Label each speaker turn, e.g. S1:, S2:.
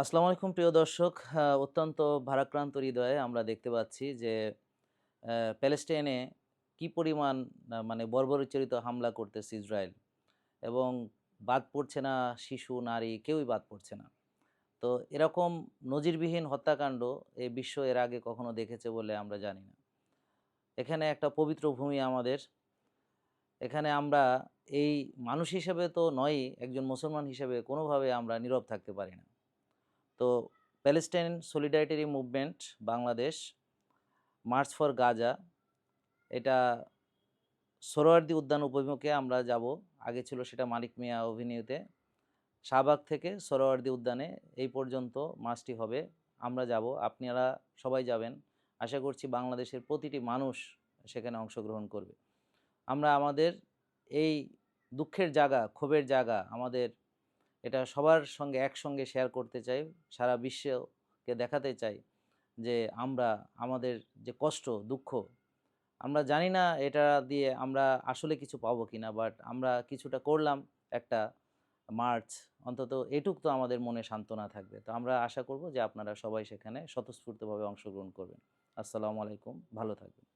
S1: আসসালামু আলাইকুম প্রিয় দর্শক। অত্যন্ত ভারাক্রান্ত হৃদয়ে আমরা দেখতে পাচ্ছি যে প্যালেস্টাইনে কি পরিমাণ মানে বর্বরচরিত হামলা করতেছে ইসরায়েল এবং বাদ পড়ছে না শিশু, নারী, কেউই বাদ পড়ছে না। তো এরকম নজিরবিহীন হত্যাকাণ্ড এ বিশ্ব এর আগে কখনো দেখেছে বলে আমরা জানি না। এখানে একটা পবিত্র ভূমি আমাদের। এখানে আমরা এই মানুষ হিসেবে তো নয়ই, একজন মুসলমান হিসেবে কোনোভাবে আমরা নীরব থাকতে পারি না। তো Palestine solidarity movement Bangladesh march for Gaza এটা সোহরাওয়ার্দী উদ্যান উপমুখে আমরা যাব, আগে ছিল সেটা মানিক মিয়া অভিনিয়তে শাহবাগ থেকে সোহরাওয়ার্দী উদ্যানে এই পর্যন্ত মাসটি হবে, আমরা যাব, আপনারা সবাই যাবেন, আশা করছি বাংলাদেশের প্রতিটি মানুষ সেখানে অংশগ্রহণ করবে। আমরা আমাদের এই দুঃখের জায়গা, ক্ষোভের জায়গা, আমাদের এটা সবার সঙ্গে একসঙ্গে শেয়ার করতে চাই, সারা বিশ্বকে দেখাতে চাই যে আমরা, আমাদের যে কষ্ট, দুঃখ, আমরা জানি না এটা দিয়ে আমরা আসলে কিছু পাবো কিনা বাট আমরা কিছুটা করলাম একটা মার্চ অন্তত এটুক তো আমাদের মনে সান্ত্বনা থাকবে। তো আমরা আশা করব যে আপনারা সবাই সেখানে স্বতঃস্ফূর্তভাবে অংশগ্রহণ করবেন। আসসালামু আলাইকুম, ভালো থাকবেন।